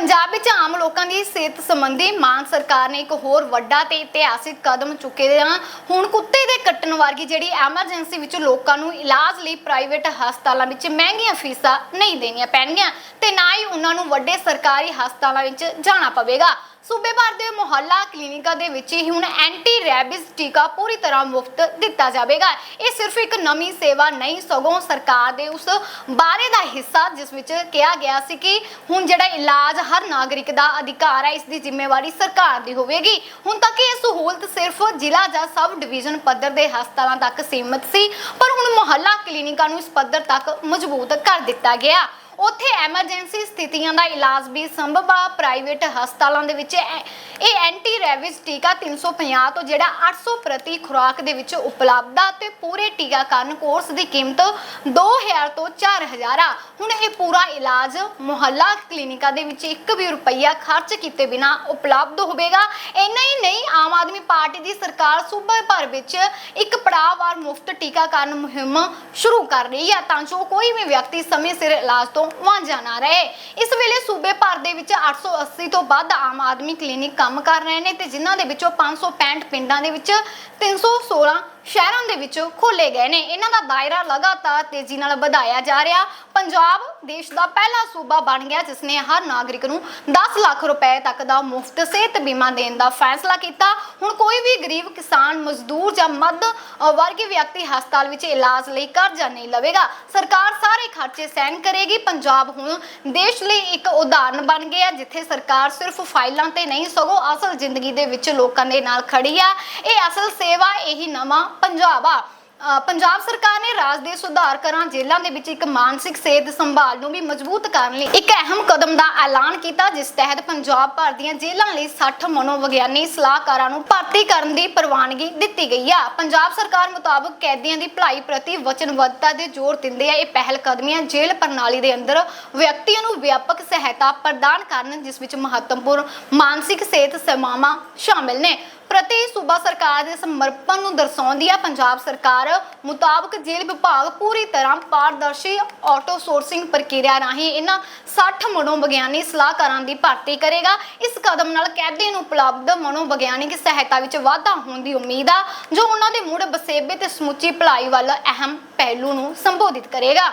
ਪੰਜਾਬ ਵਿੱਚ ਆਮ ਲੋਕਾਂ ਦੀ ਸਿਹਤ ਸੰਬੰਧੀ ਮਾਨ ਸਰਕਾਰ ਨੇ ਇੱਕ ਹੋਰ ਵੱਡਾ ਤੇ ਇਤਿਹਾਸਿਕ ਕਦਮ ਚੁੱਕੇ ਆ। ਹੁਣ ਕੁੱਤੇ ਦੇ ਕੱਟਣ ਵਰਗੀ ਜਿਹੜੀ ਐਮਰਜੈਂਸੀ ਵਿੱਚ ਲੋਕਾਂ ਨੂੰ ਇਲਾਜ ਲਈ ਪ੍ਰਾਈਵੇਟ ਹਸਪਤਾਲਾਂ ਵਿੱਚ ਮਹਿੰਗੀਆਂ ਫੀਸਾਂ ਨਹੀਂ ਦੇਣੀਆਂ ਪੈਣਗੀਆਂ ਤੇ ਨਾ ਹੀ ਉਹਨਾਂ ਨੂੰ ਵੱਡੇ ਸਰਕਾਰੀ ਹਸਪਤਾਲਾਂ ਵਿੱਚ ਜਾਣਾ ਪਵੇਗਾ। ਸੂਬੇ ਭਰ ਦੇ ਮੁਹੱਲਾ ਕਲੀਨਿਕਾਂ ਦੇ ਵਿੱਚ ਹੀ ਹੁਣ ਐਂਟੀ ਰੈਬਿਸ ਟੀਕਾ ਪੂਰੀ ਤਰ੍ਹਾਂ ਮੁਫਤ ਦਿੱਤਾ ਜਾਵੇਗਾ। ਇਹ ਸਿਰਫ ਇੱਕ ਨਵੀਂ ਸੇਵਾ ਨਹੀਂ, ਸਗੋਂ ਸਰਕਾਰ ਦੇ ਉਸ ਬਾਰੇ ਦਾ ਹਿੱਸਾ, ਜਿਸ ਵਿੱਚ ਕਿਹਾ ਗਿਆ ਸੀ ਕਿ ਹੁਣ ਜਿਹੜਾ ਇਲਾਜ ਹਰ ਨਾਗਰਿਕ ਦਾ ਅਧਿਕਾਰ ਹੈ, ਇਸ ਦੀ ਜ਼ਿੰਮੇਵਾਰੀ ਸਰਕਾਰ ਦੀ ਹੋਵੇਗੀ। ਹੁਣ ਤੱਕ ਇਹ ਸਹੂਲਤ ਸਿਰਫ ਜ਼ਿਲ੍ਹਾ ਜਾਂ ਸਬ ਡਿਵੀਜ਼ਨ ਪੱਧਰ ਦੇ ਹਸਪਤਾਲਾਂ ਤੱਕ ਸੀਮਿਤ ਸੀ, ਪਰ ਹੁਣ ਮੁਹੱਲਾ ਕਲੀਨਿਕਾਂ ਨੂੰ ਇਸ ਪੱਧਰ ਤੱਕ ਮਜ਼ਬੂਤ ਕਰ ਦਿੱਤਾ ਗਿਆ। ਉੱਥੇ ਐਮਰਜੈਂਸੀ ਸਥਿਤੀਆਂ ਦਾ ਇਲਾਜ ਵੀ ਸੰਭਵ ਆ। ਪ੍ਰਾਈਵੇਟ ਹਸਪਤਾਲਾਂ ਦੇ ਵਿੱਚ ਇਹ ਐਂਟੀ ਰੈਬਿਸ ਟੀਕਾ 350 ਤੋਂ ਜਿਹੜਾ 800 ਪ੍ਰਤੀ ਖੁਰਾਕ ਦੇ ਵਿੱਚ ਉਪਲਬਧ ਆ ਤੇ ਪੂਰੇ ਟੀਕਾਕਰਨ ਕੋਰਸ ਦੀ ਕੀਮਤ 2000 ਤੋਂ 4000 ਆ। ਹੁਣ ਇਹ ਪੂਰਾ ਇਲਾਜ ਮੁਹੱਲਾ ਕਲੀਨਿਕਾਂ ਦੇ ਵਿੱਚ 1 ਵੀ ਰੁਪਈਆ ਖਰਚ ਕੀਤੇ ਬਿਨਾ ਉਪਲਬਧ ਹੋਵੇਗਾ। ਇੰਨਾ ਹੀ ਨਹੀਂ, ਆਮ ਆਦਮੀ ਪਾਰਟੀ ਦੀ ਸਰਕਾਰ ਸੂਬਾ ਭਰ ਵਿੱਚ ਇੱਕ ਪੜਾਅਵਾਰ ਮੁਫਤ ਟੀਕਾਕਰਨ ਮੁਹਿੰਮ ਸ਼ੁਰੂ ਕਰ ਰਹੀ ਹੈ ਤਾਂ ਜੋ ਕੋਈ ਵੀ ਵਿਅਕਤੀ ਸਮੇਂ ਸਿਰ ਇਲਾਜ ਤੋਂ ਵਾਂਝਾ ਨਾ ਰਹੇ। ਇਸ ਵੇਲੇ ਸੂਬੇ ਭਰ ਦੇ ਵਿੱਚ 880 ਤੋਂ ਵੱਧ ਆਮ ਆਦਮੀ ਕਲੀਨਿਕ ਕੰਮ ਕਰ ਰਹੇ ਨੇ ਤੇ ਜਿਨ੍ਹਾਂ ਦੇ ਵਿੱਚੋਂ 565 ਪਿੰਡਾਂ ਦੇ ਵਿੱਚ 316 ਸ਼ਹਿਰਾਂ ਦੇ ਵਿੱਚ ਖੋਲੇ ਗਏ ਨੇ। ਇਹਨਾਂ ਦਾ ਦਾਇਰਾ ਲਗਾਤਾਰ ਤੇਜ਼ੀ ਨਾਲ ਵਧਾਇਆ ਜਾ ਰਿਹਾ। ਪੰਜਾਬ ਦੇਸ਼ ਦਾ ਪਹਿਲਾ ਸੂਬਾ ਬਣ ਗਿਆ ਜਿਸ ਨੇ ਹਰ ਨਾਗਰਿਕ ਨੂੰ 10 ਲੱਖ ਰੁਪਏ ਤੱਕ ਦਾ ਮੁਫਤ ਸਿਹਤ ਬੀਮਾ ਦੇਣ ਦਾ ਫੈਸਲਾ ਕੀਤਾ। ਹੁਣ ਕੋਈ ਵੀ ਗਰੀਬ ਕਿਸਾਨ, ਮਜ਼ਦੂਰ ਜਾਂ ਮੱਧ ਵਰਗੀ ਵਿਅਕਤੀ ਹਸਪਤਾਲ ਵਿੱਚ ਇਲਾਜ ਲਈ ਕਰਜ਼ਾ ਨਹੀਂ ਲਵੇਗਾ। ਸਰਕਾਰ ਸਾਰੇ ਖਰਚੇ ਸਹਿਣ ਕਰੇਗੀ। ਪੰਜਾਬ ਹੁਣ ਦੇਸ਼ ਲਈ ਇੱਕ ਉਦਾਹਰਨ ਬਣ ਗਿਆ ਜਿੱਥੇ ਸਰਕਾਰ ਸਿਰਫ ਫਾਈਲਾਂ ਤੇ ਨਹੀਂ, ਸਗੋਂ ਅਸਲ ਜ਼ਿੰਦਗੀ ਦੇ ਵਿੱਚ ਲੋਕਾਂ ਦੇ ਨਾਲ ਖੜੀ ਆ। ਇਹ ਅਸਲ ਸੇਵਾ, ਇਹੀ ਨਵਾਂ ਪੰਜਾਬ ਆ। ਪੰਜਾਬ ਸਰਕਾਰ ਨੇ ਰਾਜ ਦੇ ਸੁਧਾਰ ਕਰਾਂ ਜੇਲ੍ਹਾਂ ਦੇ ਵਿੱਚ ਇੱਕ ਮਾਨਸਿਕ ਸਿਹਤ ਸੰਭਾਲ ਨੂੰ ਵੀ ਮਜ਼ਬੂਤ ਕਰਨ ਲਈ ਇੱਕ ਅਹਿਮ ਕਦਮ ਦਾ ਐਲਾਨ ਕੀਤਾ, ਜਿਸ ਤਹਿਤ ਪੰਜਾਬ ਭਰ ਦੀਆਂ ਜੇਲ੍ਹਾਂ ਲਈ 60 ਮਨੋਵਿਗਿਆਨੀ ਸਲਾਹਕਾਰਾਂ ਨੂੰ ਭਰਤੀ ਕਰਨ ਦੀ ਪ੍ਰਵਾਨਗੀ ਦਿੱਤੀ ਗਈ ਆ। ਪੰਜਾਬ ਸਰਕਾਰ ਮੁਤਾਬਕ ਕੈਦੀਆਂ ਦੀ ਭਲਾਈ ਪ੍ਰਤੀ ਵਚਨਬੱਧਤਾ ਦੇ ਜ਼ੋਰ ਦਿੰਦੇ ਆ। ਇਹ ਪਹਿਲ ਕਦਮੀਆਂ ਜੇਲ੍ਹ ਪ੍ਰਣਾਲੀ ਦੇ ਅੰਦਰ ਵਿਅਕਤੀਆਂ ਨੂੰ ਵਿਆਪਕ ਸਹਾਇਤਾ ਪ੍ਰਦਾਨ ਕਰਨ, ਜਿਸ ਵਿੱਚ ਮਹੱਤਵਪੂਰਨ ਮਾਨਸਿਕ ਸਿਹਤ ਸੇਵਾਵਾਂ ਸ਼ਾਮਿਲ ਨੇ। ਪ੍ਰਤੀ ਸੂਬਾ ਸਰਕਾਰ ਦੇ ਸਮਰਪਣ ਨੂੰ ਦਰਸਾਉਂਦੀ ਆ ਪੰਜਾਬ ਸਰਕਾਰ ਮੁਤਾਬਕ ਜੇਲ੍ਹ ਵਿਭਾਗ ਪੂਰੀ ਤਰ੍ਹਾਂ ਪਾਰਦਰਸ਼ੀ ਆਟੋ ਸੋਰਸਿੰਗ ਪ੍ਰਕਿਰਿਆ ਰਾਹੀਂ ਇਹਨਾਂ 60 ਮਨੋਵਿਗਿਆਨੀ ਸਲਾਹਕਾਰਾਂ ਦੀ ਭਰਤੀ ਕਰੇਗਾ। ਇਸ ਕਦਮ ਨਾਲ ਕੈਦੀ ਨੂੰ ਉਪਲਬਧ ਮਨੋਵਿਗਿਆਨਿਕ ਸਹਾਇਤਾ ਵਿੱਚ ਵਾਧਾ ਹੋਣ ਦੀ ਉਮੀਦ ਆ, ਜੋ ਉਹਨਾਂ ਦੇ ਮੁੜ ਬਸੇਬੇ ਤੇ ਸਮੁੱਚੀ ਭਲਾਈ ਵੱਲ ਅਹਿਮ ਪਹਿਲੂ ਨੂੰ ਸੰਬੋਧਿਤ ਕਰੇਗਾ।